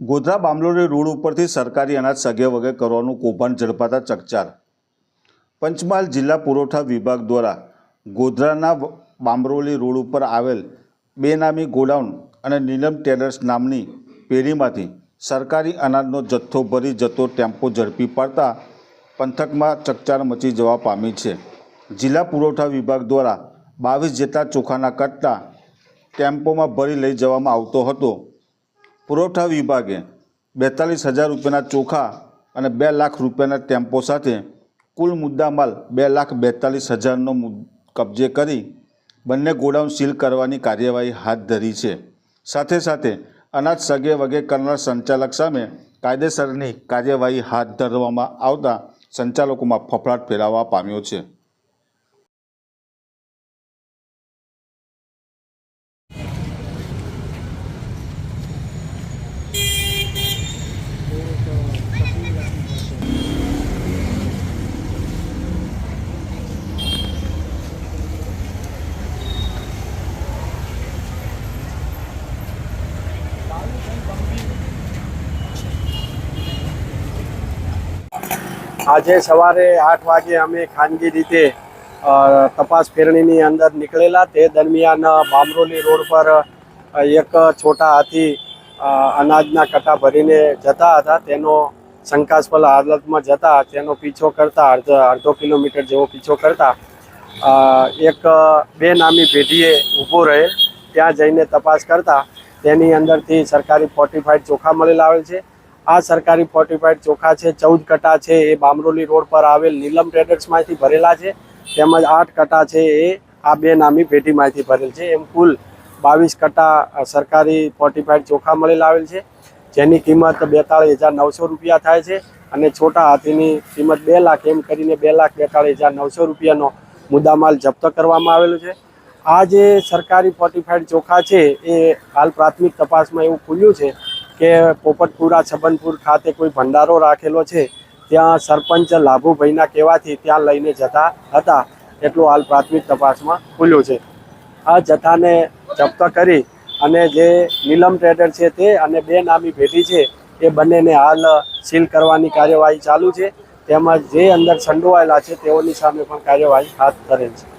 Godhra બામલોરી road ઉપરથી સરકારી અનાજ સગે વગે કરવાનું કૌભાંડ ઝડપાતા ચકચાર. પંચમહાલ જિલ્લા પુરવઠા વિભાગ દ્વારા ગોધરાના બામરોલી રોડ ઉપર આવેલ બેનામી ગોડાઉન અને નીલમ ટેલર્સ નામની પેઢીમાંથી સરકારી અનાજનો જથ્થો ભરી જતો ટેમ્પો ઝડપી પાડતા પંથકમાં ચકચાર મચી જવા પામી છે. જિલ્લા પુરવઠા વિભાગ દ્વારા બાવીસ જેટલા ચોખાના કટ્ટા ટેમ્પોમાં ભરી લઈ જવામાં આવતો હતો. પુરવઠા વિભાગે બેતાલીસ હજાર રૂપિયાના ચોખા અને બે લાખ રૂપિયાના ટેમ્પો સાથે કુલ મુદ્દામાલ બે લાખ બેતાલીસ હજારનો કબજે કરી બંને ગોડાઉન સીલ કરવાની કાર્યવાહી હાથ ધરી છે. સાથે સાથે અનાજ સગે વગે કરનાર સંચાલક સામે કાયદેસરની કાર્યવાહી હાથ ધરવામાં આવતા સંચાલકોમાં ફફડાટ ફેલાવા પામ્યો છે. આજે સવારે આઠ વાગે અમે ખાનગી રીતે તપાસ ફેરણીની અંદર નીકળેલા. તે દરમિયાન બામરોલી રોડ પર એક છોટા હાથી અનાજના કટા ભરીને જતા હતા. તેનો શંકાસ્પદ હાલતમાં જતા, તેનો પીછો કરતા અડધો અડધો કિલોમીટર જેવો પીછો કરતા એક બે નામી પેઢીએ ઊભો રહેલ. ત્યાં જઈને તપાસ કરતા, તેની અંદરથી સરકારી ફોર્ટિફાઈડ ચોખા મળેલા આવે છે. આ સરકારી ફોર્ટિફાઈડ ચોખા છે, ચૌદ કટા છે, એ બામરોલી રોડ પર આવેલ નીલમ ટ્રેડર્સમાંથી ભરેલા છે. તેમજ આઠ કટા છે, એ આ બે નામી પેઢીમાંથી ભરેલ છે. એમ કુલ બાવીસ કટા સરકારી ફોર્ટિફાઈડ ચોખા મળેલા આવેલ છે, જેની કિંમત બેતાળીસ હજાર નવસો રૂપિયા થાય છે અને છોટા હાથીની કિંમત બે લાખ એમ કરીને બે લાખ બેતાળીસ હજાર નવસો રૂપિયાનો મુદ્દામાલ જપ્ત કરવામાં આવેલો છે. આ જે સરકારી ફોર્ટિફાઈડ ચોખા છે, એ હાલ પ્રાથમિક તપાસમાં એવું ખુલ્યું છે કે પોપટપુરા, છબનપુર ખાતે કોઈ ભંડારો રાખેલો છે, ત્યાં સરપંચ લાભુભાઈના કહેવાથી ત્યાં લઈને જતા હતા. એટલું હાલ પ્રાથમિક તપાસમાં ખુલ્યું છે. આ જથ્થાને જપ્ત કરી અને જે નીલમ ટ્રેડર છે તે અને બે નામી ભેટી છે, એ બંનેને હાલ સીલ કરવાની કાર્યવાહી ચાલુ છે. તેમજ જે અંદર સંડોવાયેલા છે, તેઓની સામે પણ કાર્યવાહી હાથ ધરેલ છે.